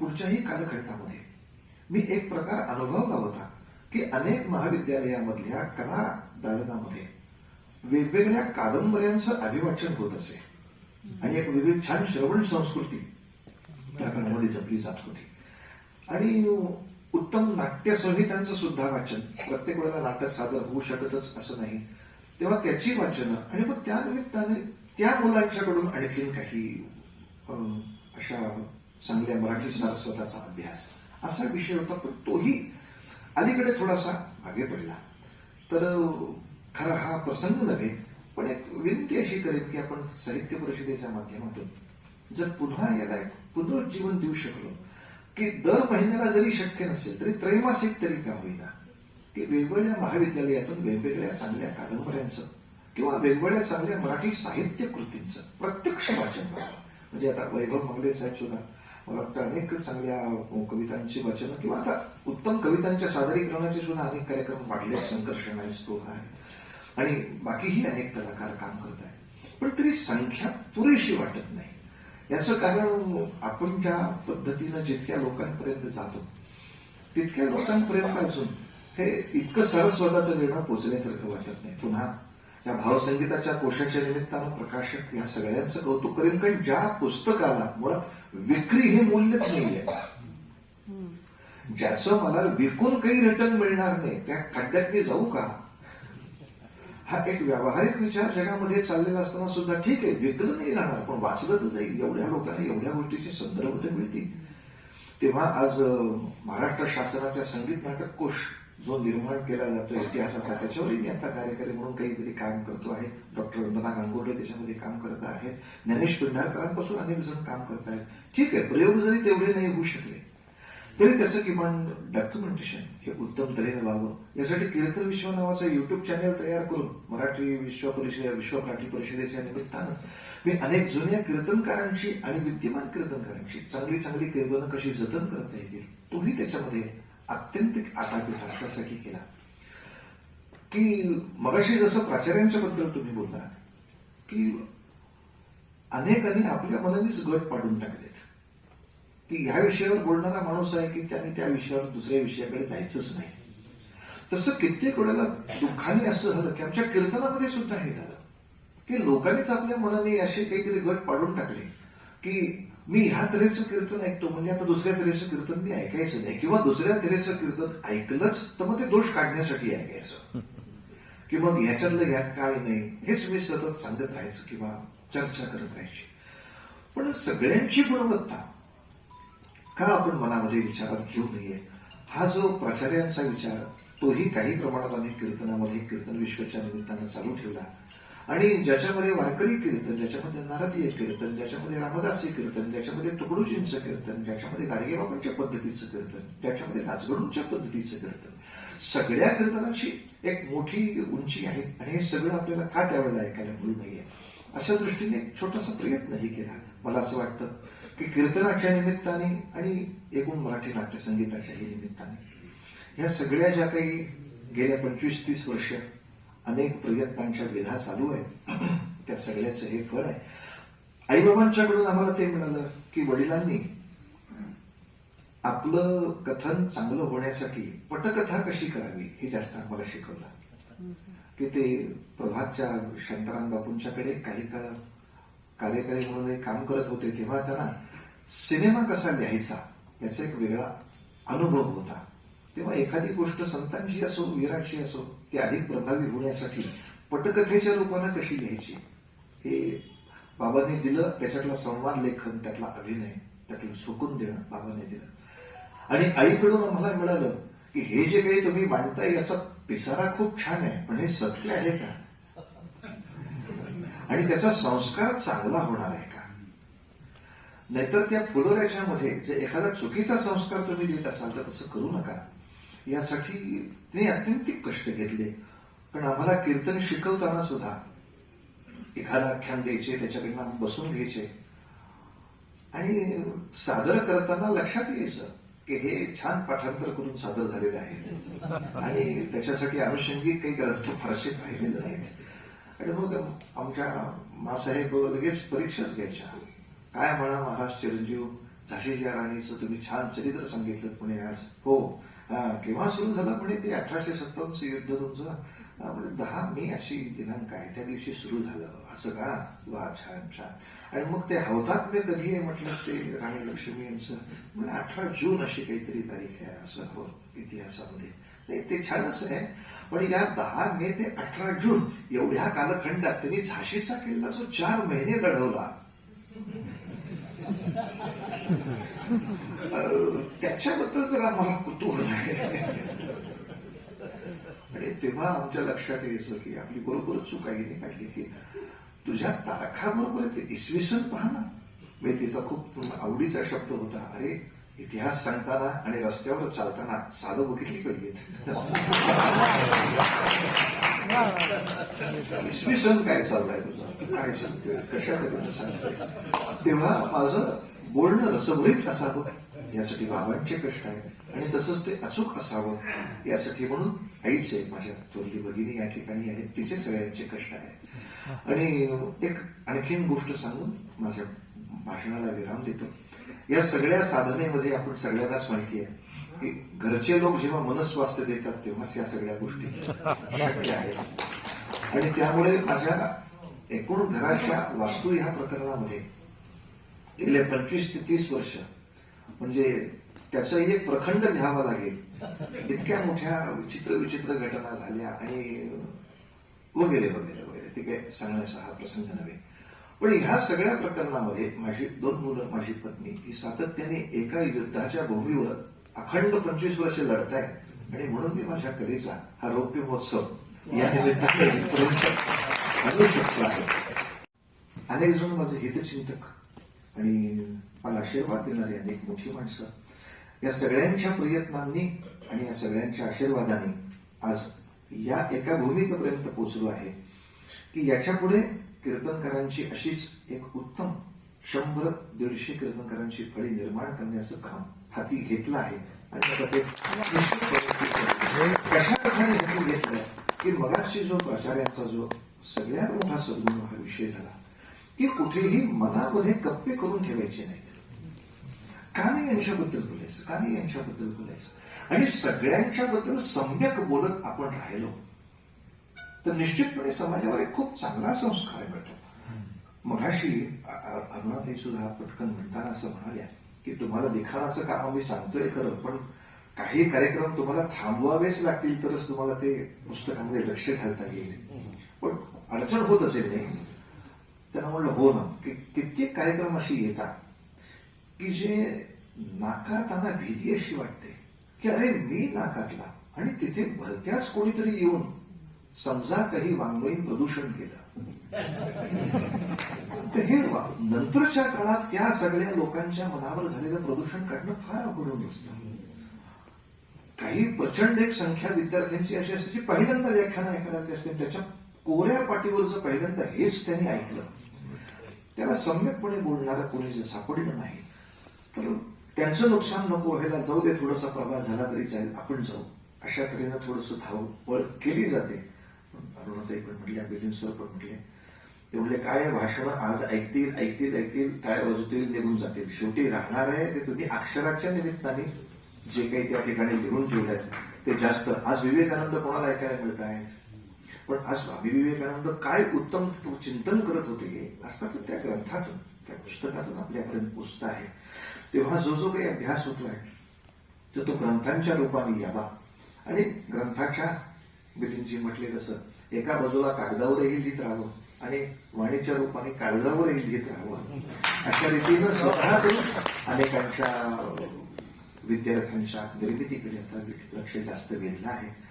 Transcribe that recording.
पुढच्याही कालखंडामध्ये. मी एक प्रकार अनुभवला होता की अनेक महाविद्यालयामधल्या कला दालनामध्ये वेगवेगळ्या कादंबऱ्यांचं अभिवाचन होत असे आणि एक वेगळी छान श्रवण संस्कृती त्या काळामध्ये जपली जात होती. आणि उत्तम नाट्य संहितांचं सुद्धा वाचन प्रत्येक वेळेला नाटक सादर होऊ शकतच असं नाही तेव्हा त्याची वाचनं आणि मग त्या निमित्ताने त्या मुलांच्याकडून आणखीन काही अं, अशा चांगल्या मराठी सारस्वताचा अभ्यास. असा विषय होता पण तोही अलीकडे थोडासा मागे पडला. तर खरा हा प्रसंग नव्हे पण एक विनंती अशी करेन की आपण साहित्य परिषदेच्या माध्यमातून जर पुन्हा याला एक पुनरुज्जीवन देऊ शकलो की दर महिन्याला जरी शक्य नसेल तरी त्रैमासिक तरी का होईना की वेगवेगळ्या महाविद्यालयातून वेगवेगळ्या चांगल्या कादंबऱ्यांचं किंवा वेगवेगळ्या चांगल्या मराठी साहित्य कृतींचं प्रत्यक्ष वाचन करावं म्हणजे आता वैभव मंगले साहेब सुद्धा मला वाटतं अनेक चांगल्या कवितांची वाचन किंवा आता उत्तम कवितांच्या सादरीकरणाचे सुद्धा अनेक कार्यक्रम वाढले संकर्षण आहे स्तोह आहे. आणि बाकीही अनेक कलाकार काम करत आहेत. पण तरी संख्या पुरेशी वाटत नाही. याचं कारण आपण ज्या पद्धतीनं जितक्या लोकांपर्यंत जातो तितक्या लोकांपर्यंत असून हे इतकं सरस्वताचं निर्णय पोचण्यासारखं वाटत नाही. पुन्हा त्या भावसंगीताच्या कोशाच्या निमित्तानं प्रकाशक या सगळ्यांचं कौतुक करेन. कारण ज्या पुस्तकाला मुळात विक्री हे मूल्यच नाहीये. ज्याचं मला विकून काही रिटर्न मिळणार नाही त्या खड्ड्यात मी जाऊ का? हा एक व्यावहारिक विचार जगामध्ये चाललेला असताना सुद्धा ठीक आहे विकलं नाही राहणार पण वाचलं तर जाईल. एवढ्या लोकांना एवढ्या गोष्टीचे संदर्भ तर मिळतील. तेव्हा आज महाराष्ट्र शासनाच्या संगीत नाटक कोश जो निर्माण केला जातो इतिहासाचा त्याच्यावरही मी आता कार्यकारी म्हणून काहीतरी काम करतो आहे. डॉक्टर वंदना गांगुर्डे त्याच्यामध्ये काम करत आहेत. ज्ञानेश पिंढारकरांपासून अनेक जण काम करत आहेत. ठीक आहे प्रयोग जरी तेवढे नाही होऊ शकले तरी त्याचं किमान डॉक्युमेंटेशन हे उत्तम तऱ्हेने व्हावं. यासाठी कीर्तन विश्व नावाचं युट्यूब चॅनल तयार करून मराठी विश्व परिषद विश्व मराठी परिषदेच्या निमित्तानं मी अनेक जुन्या कीर्तनकारांशी आणि विद्यमान कीर्तनकारांशी चांगली चांगली कीर्तनं कशी जतन करता येतील तोही त्याच्यामध्ये अत्यंत आटापीठ त्यासाठी केला. की मगाशी जसं प्राचार्यांच्या बद्दल तुम्ही बोलला की अनेकांनी आपल्या मनानेच गट पाडून टाकलेत. की ह्या विषयावर बोलणारा माणूस आहे की त्याने त्या विषयावर दुसऱ्या विषयाकडे जायचंच नाही. तसं कित्येक वेळेला दुःखाने असं झालं की आमच्या कीर्तनामध्ये सुद्धा हे झालं. की लोकांनीच आपल्या मनाने असे काहीतरी गट पाडून टाकले की मी ह्या तऱ्हेचं कीर्तन ऐकतो म्हणजे आता दुसऱ्या तऱ्हेचं कीर्तन मी ऐकायचं नाही. किंवा दुसऱ्या तऱ्हेचं कीर्तन ऐकलंच तर मग ते दोष काढण्यासाठी ऐकायचं. की मग ह्याच्यातलं ह्यात काय नाही हेच मी सतत सांगत राहायचं किंवा चर्चा करत राहायची. पण सगळ्यांची गुणवत्ता का आपण मनामध्ये विचारात घेऊ नये? हा जो प्राचार्यांचा विचार तोही काही प्रमाणात आम्ही कीर्तनामध्ये कीर्तन विश्वाच्या निमित्तानं चालू ठेवला. आणि ज्याच्यामध्ये वारकरी कीर्तन ज्याच्यामध्ये नारदीय कीर्तन ज्याच्यामध्ये रामदासी कीर्तन ज्याच्यामध्ये तुकडोजींचं कीर्तन ज्याच्यामध्ये गाडगेबाबांच्या पद्धतीचं कीर्तन ज्याच्यामध्ये नाचगडूंच्या पद्धतीचं कीर्तन सगळ्या कीर्तनाची एक मोठी उंची आहे आणि हे सगळं आपल्याला का त्यावेळेला ऐकायला मिळू नाहीये अशा दृष्टीने एक छोटासा प्रयत्नही केला. मला असं वाटतं की कीर्तनाच्या निमित्ताने आणि एकूण मराठी नाट्यसंगीताच्याही निमित्ताने. या सगळ्या ज्या काही गेल्या पंचवीस तीस वर्ष अनेक प्रयत्नांच्या विधा चालू आहेत. त्या सगळ्याचं हे फळ आहे. आईबाबांच्याकडून आम्हाला ते मिळालं की वडिलांनी आपलं कथन चांगलं होण्यासाठी पटकथा कशी करावी हे जास्त आम्हाला शिकवलं. की ते प्रभातच्या शांताराम बापूंच्याकडे काही काळ कार्यकारी म्हणून एक काम करत होते तेव्हा त्यांना सिनेमा कसा लिहायचा याचा एक वेगळा अनुभव होता. तेव्हा एखादी गोष्ट संतांची असो वीराची असो ती अधिक प्रभावी होण्यासाठी पटकथेच्या रूपानं कशी लिहायची? हे बाबांनी दिलं त्याच्यातला संवाद लेखन त्यातला अभिनय त्यातलं झोकून देणं बाबांनी दिलं. आणि आईकडून आम्हाला मिळालं की हे जे काही तुम्ही मांडताय याचा पिसारा खूप छान आहे पण हे सत्य आहे का? आणि त्याचा संस्कार चांगला होणार आहे का? नाहीतर त्या फुलोऱ्याच्या मध्ये जे एखादा चुकीचा संस्कार तुम्ही देत असाल तर तसं करू नका. यासाठी तिने अत्यंतिक कष्ट घेतले. पण आम्हाला कीर्तन शिकवताना सुद्धा एखादा आख्यान द्यायचे त्याच्याकडनं बसून घ्यायचे. आणि सादर करताना लक्षात यायचं की हे छान पाठांतर करून सादर झालेलं आहे. आणि त्याच्यासाठी अनुषंगिक काही ग्रंथ फारसे पाहिलेले नाहीत आणि मग आमच्या मासाहेब लगेच परीक्षाच घ्यायच्या. काय म्हणा महाराज चिरंजीव झाशीच्या राणीचं तुम्ही छान चरित्र सांगितलं पुणे आज हो केव्हा सुरू झालं म्हणे ते अठराशे सत्तावन्नचं युद्ध तुमचं? म्हणजे दहा मे अशी दिनांक आहे त्या दिवशी सुरू झालं. असं का? वा छान छान. आणि मग ते हौतात्म्य कधी आहे म्हटलं ते राणी लक्ष्मी यांचं? म्हणजे अठरा जून अशी काहीतरी तारीख आहे असं हो इतिहासामध्ये. नाही ते छानच आहे. पण या दहा मे ते अठरा जून एवढ्या कालखंडात त्यांनी झाशीचा किल्ला जो चार महिने लढवला. त्याच्याबद्दल जरा मला कुतूहल आहे. आणि तेव्हा आमच्या लक्षात यायचं की आपली बरोबर चूक आईने काढली की तुझ्या तारखाबरोबर ते इसवी सन पहा ना. म्हणजे तिचा खूप आवडीचा शब्द होता. अरे इतिहास सांगताना आणि रस्त्यावर चालताना साधं बघितली पाहिजेत. इसवी सन काय चाललाय तुझं? काय सांगतोय कशा सांगतोय तेव्हा माझं बोलणं रसभरीत असावं. यासाठी बाबांचे कष्ट आहेत. आणि तसंच ते अचूक असावं यासाठी म्हणून आईचे माझ्या थोरली भगिनी या ठिकाणी आहेत तिचे सगळ्यांचे कष्ट आहेत. आणि एक आणखीन गोष्ट सांगून माझ्या भाषणाला विराम देतो. या सगळ्या साधनेमध्ये आपण सगळ्यांनाच माहिती आहे की घरचे लोक जेव्हा मनस्वास्थ्य देतात तेव्हाच या सगळ्या गोष्टी शक्य आहेत. आणि त्यामुळे माझ्या एकूण घराच्या वास्तू ह्या प्रकरणामध्ये गेले पंचवीस ते तीस वर्ष म्हणजे त्याचाही एक प्रखंड घ्यावा लागेल. इतक्या मोठ्या विचित्र विचित्र घटना झाल्या आणि वगैरे वगैरे वगैरे. ते काय सांगण्याचा हा प्रसंग नव्हे. पण ह्या सगळ्या प्रकरणामध्ये माझी दोन मुलं माझी पत्नी ही सातत्याने एका युद्धाच्या भूमीवर अखंड पंचवीस वर्ष लढतायत आणि म्हणून मी माझ्या कलेचा हा रौप्य महोत्सव या निमित्ताने अनेक जण माझे हितचिंतक आणि मला आशीर्वाद देणारी अनेक मोठी माणसं. या सगळ्यांच्या प्रयत्नांनी आणि या सगळ्यांच्या आशीर्वादाने आज या एका भूमिकेपर्यंत पोहोचलो आहे की याच्यापुढे कीर्तनकारांची अशीच एक उत्तम शंभर दीडशे कीर्तनकारांची फळी निर्माण करण्याचं काम हाती घेतलं आहे. आणि कशा प्रकारे हाती घेतलं की मगाशी जो प्राचार्यांचा जो सगळ्यात मोठा सद्गुण हा विषय झाला. की कुठेही मनामध्ये कप्पे करून ठेवायचे नाहीत. का नाही यांच्याबद्दल बोलायचं का नाही यांच्याबद्दल बोलायचं. आणि सगळ्यांच्या बद्दल सम्यक बोलत आपण राहिलो तर निश्चितपणे समाजावर एक खूप चांगला संस्कार मिळतो. मगाशी अरुणाताई सुद्धा पटकन म्हणताना असं म्हणाल्या की तुम्हाला लिखाणाचं काम आम्ही सांगतोय खरं पण काही कार्यक्रम तुम्हाला थांबवावेच लागतील तरच तुम्हाला ते पुस्तकामध्ये लक्ष घालता येईल. पण अडचण होत असेल नाही. त्यांना म्हणलं हो ना की कित्येक कार्यक्रम अशी येतात की जे नाकारताना भीती अशी वाटते की अरे मी नाकारला आणि तिथे भलत्याच कोणीतरी येऊन समजा काही वाङ्मयीन प्रदूषण केलं. तर हे वा- नंतरच्या काळात त्या सगळ्या लोकांच्या मनावर झालेलं प्रदूषण काढणं फार अवघड असतं. काही प्रचंड एक संख्या विद्यार्थ्यांची अशी असते जी पहिल्यांदा व्याख्यान ऐकणारी असते त्याच्या कोऱ्या पाठीवरचं पहिल्यांदा हेच त्यांनी ऐकलं. त्याला सम्यकपणे बोलणारं कोणी जर सापडलं नाही तर त्यांचं नुकसान नको व्हायला जाऊ दे थोडासा प्रवाह झाला तरी चालेल आपण जाऊ. अशा तऱ्हेनं थोडस धावपळ केली जाते. अरुणाताई पण म्हटल्या बिलिन सर पण म्हटले ते म्हणले काय भाषण आज ऐकतील ऐकतील ऐकतील काय वाजवतील निघून जातील. शेवटी राहणार आहे ते तुम्ही अक्षराच्या निमित्ताने जे काही त्या ठिकाणी लिहून ठेवलंय ते जास्त. आज विवेकानंद कोणाला ऐकायला मिळत आहे? पण आज स्वामी विवेकानंद काय उत्तम चिंतन करत होते असता त्या ग्रंथातून त्या पुस्तकातून आपल्यापर्यंत पोचत आहे. तेव्हा जो जो काही अभ्यास होतोय तर तो ग्रंथांच्या रूपाने यावा. आणि ग्रंथाच्या बिलिंगजी म्हटले तसं एका बाजूला कागदावरही लिहित राहावं आणि वाणीच्या रूपाने कागदावरही लिहित राहावं. अशा रीतीनं स्वतःतून अनेकांच्या विद्यार्थ्यांच्या निर्मितीकडे आता लक्ष जास्त वेधलं आहे.